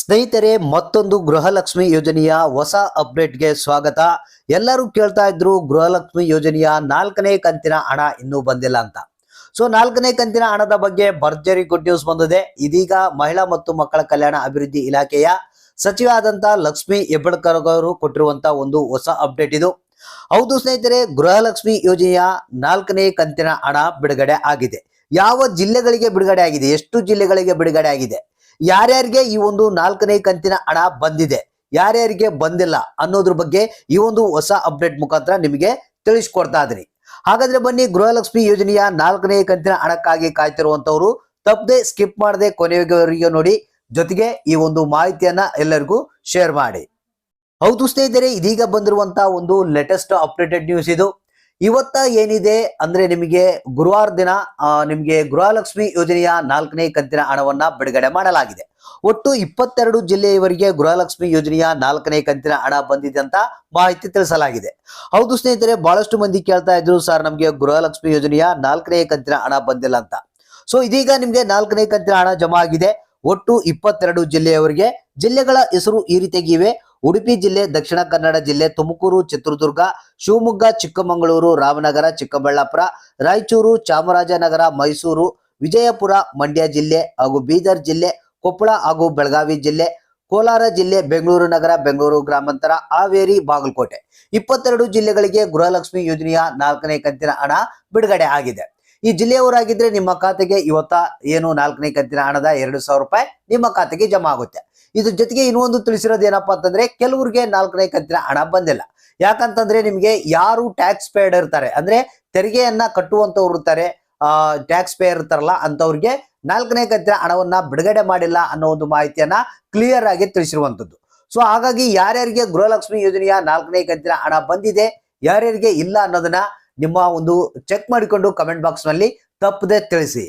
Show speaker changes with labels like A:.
A: ಸ್ನೇಹಿತರೆ, ಮತ್ತೊಂದು ಗೃಹಲಕ್ಷ್ಮಿ ಯೋಜನೆಯ ಹೊಸ ಅಪ್ಡೇಟ್ಗೆ ಸ್ವಾಗತ. ಎಲ್ಲರೂ ಕೇಳ್ತಾ ಇದ್ರು ಗೃಹಲಕ್ಷ್ಮಿ ಯೋಜನೆಯ ನಾಲ್ಕನೇ ಕಂತಿನ ಹಣ ಇನ್ನೂ ಬಂದಿಲ್ಲ ಅಂತ. ಸೊ, ನಾಲ್ಕನೇ ಕಂತಿನ ಹಣದ ಬಗ್ಗೆ ಭರ್ಜರಿ ಗುಡ್ ನ್ಯೂಸ್ ಬಂದಿದೆ. ಇದೀಗ ಮಹಿಳಾ ಮತ್ತು ಮಕ್ಕಳ ಕಲ್ಯಾಣ ಅಭಿವೃದ್ಧಿ ಇಲಾಖೆಯ ಸಚಿವ ಆದಂತ ಲಕ್ಷ್ಮಿ ಹೆಬ್ಬಳ್ಕರ್ ಅವರು ಕೊಟ್ಟಿರುವಂತ ಒಂದು ಹೊಸ ಅಪ್ಡೇಟ್ ಇದು. ಹೌದು ಸ್ನೇಹಿತರೆ, ಗೃಹಲಕ್ಷ್ಮಿ ಯೋಜನೆಯ ನಾಲ್ಕನೇ ಕಂತಿನ ಹಣ ಬಿಡುಗಡೆ ಆಗಿದೆ. ಯಾವ ಜಿಲ್ಲೆಗಳಿಗೆ ಬಿಡುಗಡೆ ಆಗಿದೆ? ಎಷ್ಟು ಜಿಲ್ಲೆಗಳಿಗೆ ಬಿಡುಗಡೆ ಆಗಿದೆ? ಯಾರ್ಯಾರಿಗೆ ಈ ಒಂದು ನಾಲ್ಕನೇ ಕಂತಿನ ಹಣ ಬಂದಿದೆ? ಯಾರ್ಯಾರಿಗೆ ಬಂದಿಲ್ಲ ಅನ್ನೋದ್ರ ಬಗ್ಗೆ ಈ ಒಂದು ಹೊಸ ಅಪ್ಡೇಟ್ ಮುಖಾಂತರ ನಿಮಗೆ ತಿಳಿಸ್ಕೊಡ್ತಾ ಇದ್ರಿ ಹಾಗಾದ್ರೆ ಬನ್ನಿ, ಗೃಹಲಕ್ಷ್ಮಿ ಯೋಜನೆಯ ನಾಲ್ಕನೇ ಕಂತಿನ ಹಣಕ್ಕಾಗಿ ಕಾಯ್ತಿರುವಂತವರು ತಪ್ಪದೆ ಸ್ಕಿಪ್ ಮಾಡದೆ ಕೊನೆಯವರೆಗೆ ನೋಡಿ. ಜೊತೆಗೆ ಈ ಒಂದು ಮಾಹಿತಿಯನ್ನ ಎಲ್ಲರಿಗೂ ಶೇರ್ ಮಾಡಿ. ಹೌದು ಸ್ನೇಹಿತರೆ, ಇದೀಗ ಬಂದಿರುವಂತಹ ಒಂದು ಲೇಟೆಸ್ಟ್ ಅಪ್ಡೇಟೆಡ್ ನ್ಯೂಸ್ ಇದು. ಇವತ್ತ ಏನಿದೆ ಅಂದ್ರೆ ನಿಮಗೆ ಗುರುವಾರ ದಿನ ನಿಮಗೆ ಗೃಹಲಕ್ಷ್ಮಿ ಯೋಜನೆಯ ನಾಲ್ಕನೇ ಕಂತಿನ ಹಣವನ್ನ ಬಿಡುಗಡೆ ಮಾಡಲಾಗಿದೆ. ಒಟ್ಟು ಇಪ್ಪತ್ತೆರಡು ಜಿಲ್ಲೆಯವರಿಗೆ ಗೃಹಲಕ್ಷ್ಮಿ ಯೋಜನೆಯ ನಾಲ್ಕನೇ ಕಂತಿನ ಹಣ ಬಂದಿದೆ ಅಂತ ಮಾಹಿತಿ ತಿಳಿಸಲಾಗಿದೆ. ಹೌದು ಸ್ನೇಹಿತರೆ, ಬಹಳಷ್ಟು ಮಂದಿ ಕೇಳ್ತಾ ಇದ್ರು, ಸರ್, ನಮಗೆ ಗೃಹಲಕ್ಷ್ಮಿ ಯೋಜನೆಯ ನಾಲ್ಕನೇ ಕಂತಿನ ಹಣ ಬಂದಿಲ್ಲ ಅಂತ. ಸೊ ಇದೀಗ ನಿಮಗೆ ನಾಲ್ಕನೇ ಕಂತಿನ ಹಣ ಜಮಾ ಆಗಿದೆ. ಒಟ್ಟು ಇಪ್ಪತ್ತೆರಡು ಜಿಲ್ಲೆಯವರಿಗೆ, ಜಿಲ್ಲೆಗಳ ಹೆಸರು ಈ ರೀತಿಯಾಗಿ ಇವೆ. ಉಡುಪಿ ಜಿಲ್ಲೆ, ದಕ್ಷಿಣ ಕನ್ನಡ ಜಿಲ್ಲೆ, ತುಮಕೂರು, ಚಿತ್ರದುರ್ಗ, ಶಿವಮೊಗ್ಗ, ಚಿಕ್ಕಮಗಳೂರು, ರಾಮನಗರ, ಚಿಕ್ಕಬಳ್ಳಾಪುರ, ರಾಯಚೂರು, ಚಾಮರಾಜನಗರ, ಮೈಸೂರು, ವಿಜಯಪುರ, ಮಂಡ್ಯ ಜಿಲ್ಲೆ ಹಾಗೂ ಬೀದರ್ ಜಿಲ್ಲೆ, ಕೊಪ್ಪಳ ಹಾಗೂ ಬೆಳಗಾವಿ ಜಿಲ್ಲೆ, ಕೋಲಾರ ಜಿಲ್ಲೆ, ಬೆಂಗಳೂರು ನಗರ, ಬೆಂಗಳೂರು ಗ್ರಾಮಾಂತರ, ಹಾವೇರಿ, ಬಾಗಲಕೋಟೆ. ಇಪ್ಪತ್ತೆರಡು ಜಿಲ್ಲೆಗಳಿಗೆ ಗೃಹಲಕ್ಷ್ಮಿ ಯೋಜನೆಯ ನಾಲ್ಕನೇ ಕಂತಿನ ಹಣ ಬಿಡುಗಡೆ ಆಗಿದೆ. ಈ ಜಿಲ್ಲೆಯವರಾಗಿದ್ರೆ ನಿಮ್ಮ ಖಾತೆಗೆ ಇವತ್ತ ಏನು ನಾಲ್ಕನೇ ಕಂತಿನ ಹಣದ ಎರಡು ಸಾವಿರ ರೂಪಾಯಿ ನಿಮ್ಮ ಖಾತೆಗೆ ಜಮಾ ಆಗುತ್ತೆ. ಇದ್ರ ಜೊತೆಗೆ ಇನ್ನೊಂದು ತಿಳಿಸಿರೋದು ಏನಪ್ಪಾ ಅಂತಂದ್ರೆ ಕೆಲವ್ರಿಗೆ ನಾಲ್ಕನೇ ಕಂತಿನ ಹಣ ಬಂದಿಲ್ಲ. ಯಾಕಂತಂದ್ರೆ ನಿಮ್ಗೆ ಯಾರು ಟ್ಯಾಕ್ಸ್ ಪೇಡ್ ಇರ್ತಾರೆ, ಅಂದ್ರೆ ತೆರಿಗೆಯನ್ನ ಕಟ್ಟುವಂತವ್ರು ಇರ್ತಾರೆ, ಆ ಟ್ಯಾಕ್ಸ್ ಪೇಯರ್ ಇರ್ತಾರಲ್ಲ ಅಂತವ್ರಿಗೆ ನಾಲ್ಕನೇ ಕಂತಿನ ಹಣವನ್ನ ಬಿಡುಗಡೆ ಮಾಡಿಲ್ಲ ಅನ್ನೋ ಒಂದು ಮಾಹಿತಿಯನ್ನ ಕ್ಲಿಯರ್ ಆಗಿ ತಿಳಿಸಿರುವಂತದ್ದು. ಸೊ ಹಾಗಾಗಿ ಯಾರ್ಯಾರಿಗೆ ಗೃಹಲಕ್ಷ್ಮಿ ಯೋಜನೆಯ ನಾಲ್ಕನೇ ಕಂತಿನ ಹಣ ಬಂದಿದೆ, ಯಾರ್ಯಾರಿಗೆ ಇಲ್ಲ ಅನ್ನೋದನ್ನ ನಿಮ್ಮ ಒಂದು ಚೆಕ್ ಮಾಡಿಕೊಂಡು ಕಮೆಂಟ್ ಬಾಕ್ಸ್ನಲ್ಲಿ ತಪ್ಪದೆ ತಿಳಿಸಿ.